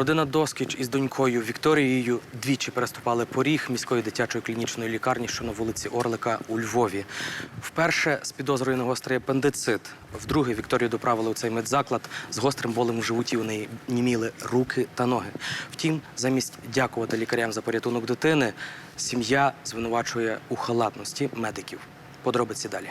Родина Доскіч із донькою Вікторією двічі переступали поріг міської дитячої клінічної лікарні, що на вулиці Орлика у Львові. Вперше з підозрою на гострий апендицит. Вдруге Вікторію доправили у цей медзаклад з гострим болем у животі. У неї німіли руки та ноги. Втім, замість дякувати лікарям за порятунок дитини, сім'я звинувачує у халатності медиків. Подробиці далі.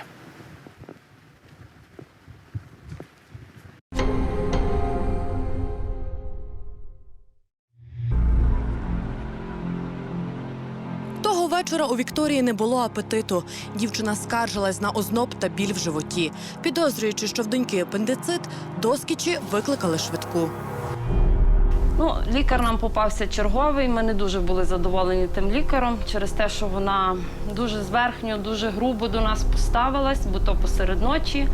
Вечора у Вікторії не було апетиту. Дівчина скаржилась на озноб та біль в животі. Підозрюючи, що в доньки апендицит, доскічі викликали швидку. Ну, лікар нам попався черговий. Ми не дуже були задоволені тим лікаром через те, що вона дуже зверхньо, дуже грубо до нас поставилась, бо то посеред ночі,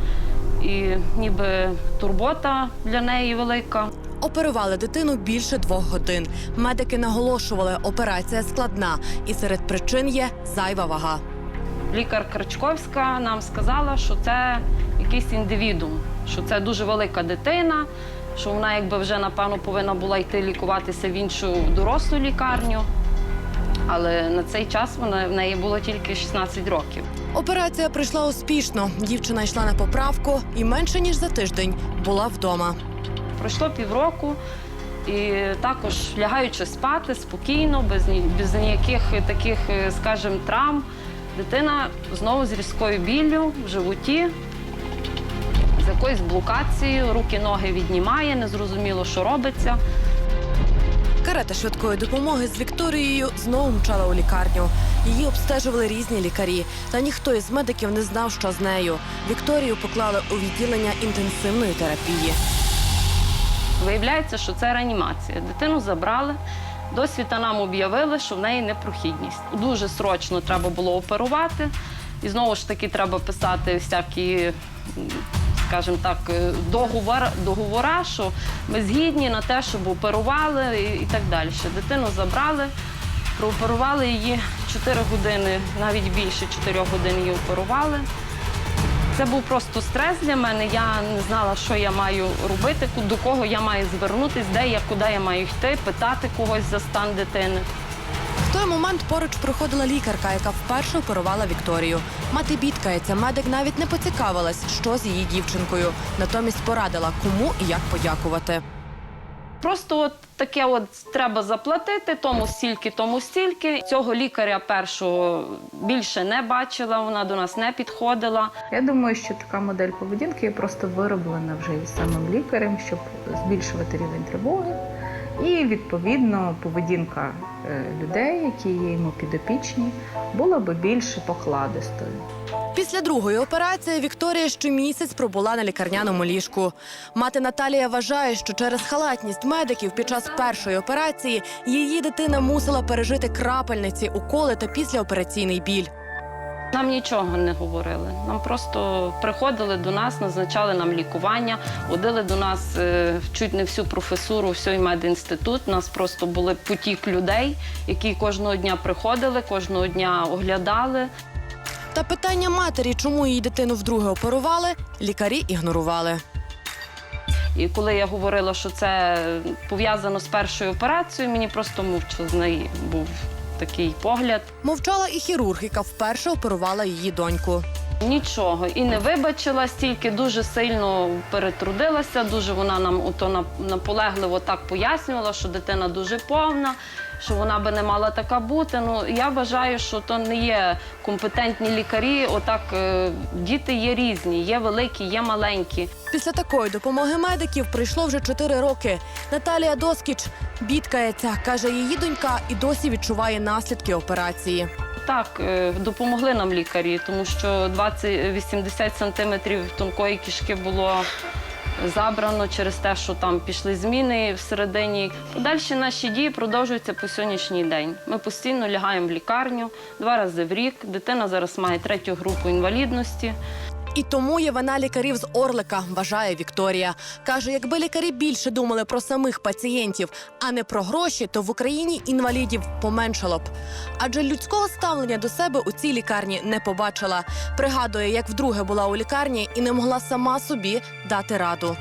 і ніби турбота для неї велика. Оперували дитину більше двох годин. Медики наголошували, операція складна, і серед причин є зайва вага. Лікар Крачковська нам сказала, що це якийсь індивідум, що це дуже велика дитина, що вона якби вже напевно повинна була йти лікуватися в іншу дорослу лікарню. Але на цей час вона в неї було тільки 16 років. Операція прийшла успішно. Дівчина йшла на поправку і менше ніж за тиждень була вдома. Пройшло півроку, і також лягаючи спати спокійно, без, без ніяких таких, е, скажімо, травм, дитина знову з різкою біллю в животі, з якоюсь блокацією, руки, ноги віднімає, незрозуміло, що робиться. Карета швидкої допомоги з Вікторією знову мчала у лікарню. Її обстежували різні лікарі, та ніхто із медиків не знав, що з нею. Вікторію поклали у відділення інтенсивної терапії. Виявляється, що це реанімація. Дитину забрали. Досвіта нам об'явили, що в неї непрохідність. Дуже срочно треба було оперувати. І знову ж таки треба писати всякі, скажімо так, е, договор, договора, що ми згідні на те, щоб оперували і так далі. Дитину забрали, прооперували її 4 години, навіть більше 4 годин її оперували. Це був просто стрес для мене. Я не знала, що я маю робити, до кого я маю звернутися, де я, куди я маю йти, питати когось за стан дитини. В той момент поруч проходила лікарка, яка вперше оперувала Вікторію. Мати бідкається, медик навіть не поцікавилась, що з її дівчинкою. Натомість порадила, кому і як подякувати. Просто от таке от треба заплатити, тому стільки, тому стільки. Цього лікаря першого більше не бачила, вона до нас не підходила. Я думаю, що така модель поведінки є просто вироблена вже і самим лікарем, щоб збільшувати рівень тривоги. І відповідно поведінка е, людей, які є йому підопічні, була би більш покладистою. Після другої операції Вікторія щомісяць пробула на лікарняному ліжку. Мати Наталія вважає, що через халатність медиків під час першої операції її дитина мусила пережити крапельниці, уколи та післяопераційний біль. Нам нічого не говорили. Нам просто приходили до нас, назначали нам лікування, водили до нас е, чуть не всю професуру, всій медінститут. У нас просто були потік людей, які кожного дня приходили, кожного дня оглядали. Та питання матері, чому її дитину вдруге оперували, лікарі ігнорували. І коли я говорила, що це пов'язано з першою операцією, мені просто мовчазний був такий погляд. Мовчала і хірург, яка вперше оперувала її доньку. Нічого і не вибачила стільки, дуже сильно перетрудилася. Дуже вона нам ото нап- наполегливо так пояснювала, що дитина дуже повна, що вона би не мала така бути. Ну я вважаю, що то не є компетентні лікарі. Отак е, діти є різні, є великі, є маленькі. Після такої допомоги медиків прийшло вже чотири роки. Наталія Доскіч бідкається, каже, її донька і досі відчуває наслідки операції. Так, е, допомогли нам лікарі, тому що 20-80 сантиметрів тонкої кишки було забрано через те, що там пішли зміни всередині. Подальші наші дії продовжуються по сьогоднішній день. Ми постійно лягаємо в лікарню два рази в рік. Дитина зараз має третю групу інвалідності. І тому є вина лікарів з Орлика, вважає Вікторія. Каже, якби лікарі більше думали про самих пацієнтів, а не про гроші, то в Україні інвалідів поменшало б. Адже людського ставлення до себе у цій лікарні не побачила. Пригадує, як вдруге була у лікарні і не могла сама собі дати раду.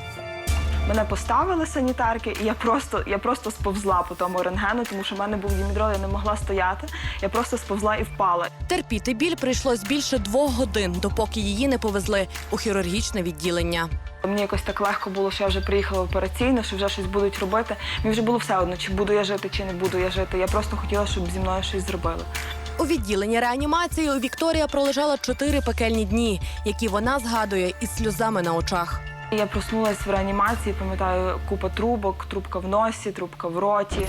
Мене поставили санітарки, і я просто, я просто сповзла по тому рентгену, тому що в мене був дімедрол, я не могла стояти. Я просто сповзла і впала. Терпіти біль прийшлось більше двох годин, допоки її не повезли у хірургічне відділення. Мені якось так легко було, що я вже приїхала в операційну, що вже щось будуть робити. Мені вже було все одно, чи буду я жити, чи не буду я жити. Я просто хотіла, щоб зі мною щось зробили. У відділенні реанімації Вікторія пролежала чотири пекельні дні, які вона згадує із сльозами на очах. Я проснулася в реанімації, пам'ятаю, купа трубок, трубка в носі, трубка в роті,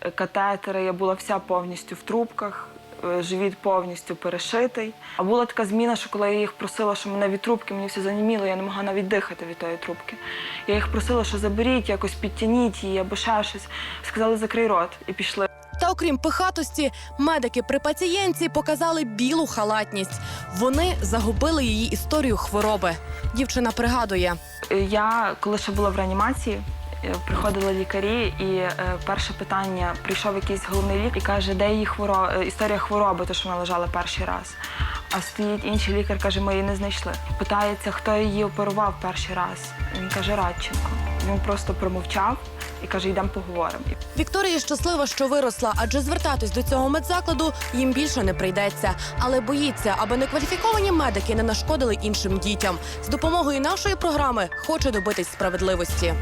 е, катетери. Я була вся повністю в трубках, е, живіт повністю перешитий. А була така зміна, що коли я їх просила, що мене від трубки, мені все заніміло, я не могла навіть дихати від тої трубки. Я їх просила, що заберіть, якось підтягніть її або ще щось. Сказали, закрий рот і пішли. Окрім пихатості, медики при пацієнтці показали білу халатність. Вони загубили її історію хвороби. Дівчина пригадує. Я, коли ще була в реанімації, е, приходили лікарі, і е, перше питання прийшов якийсь головний лікар і каже, де її хворо... е, історія хвороби, то що вона лежала перший раз. А стоїть інший лікар, каже, ми її не знайшли. Питається, хто її оперував перший раз. Він каже, Радченко. Він просто промовчав і каже, йдемо поговоримо. Вікторія щаслива, що виросла, адже звертатись до цього медзакладу їм більше не прийдеться. Але боїться, аби некваліфіковані медики не нашкодили іншим дітям. З допомогою нашої програми хоче добитись справедливості.